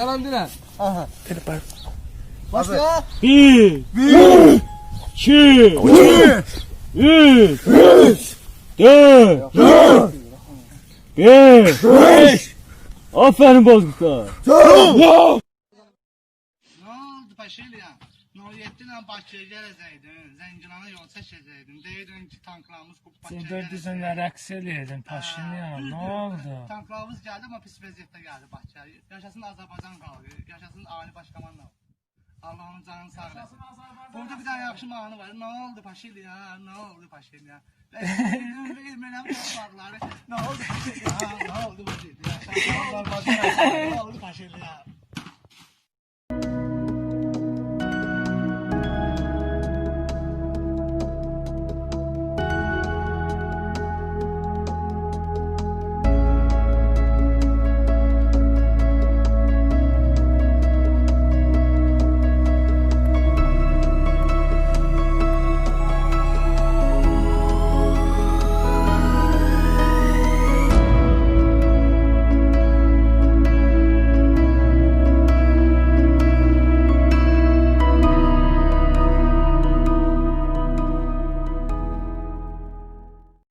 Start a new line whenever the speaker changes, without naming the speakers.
Yalan dilen.
Başla.
Bir,
Bir.
iki,
İki.
üç, dört, beş. Aferin bozuklar.
Ne oldu Paşeli ya? Nuriyyettinlə Bakıya gələcəkdin, Zəngilana yol çəkəcəkdin. Deyirdin ki, tanklarımız Bakıya
Sen dördüzünle rəqs eləyərdin Paşinyan. Nə oldu?
Tanklarımız gəldi, amma pis vəziyyətdə gəldi Bakıya. Yaşasın Azərbaycan xalqı, yaşasın Ali Başkomandan. Allah onun canını sağ eləsin. Burada bir tane yaxşı mahnı var. Nə oldu Paşeli ya? Nə oldu Paşeli ya? Verməyəm torpaqları. Nə oldu Paşeli ya? Nə oldu Paşeli ya? Şahlar Paşeli ya? Nə oldu Paşeli ya?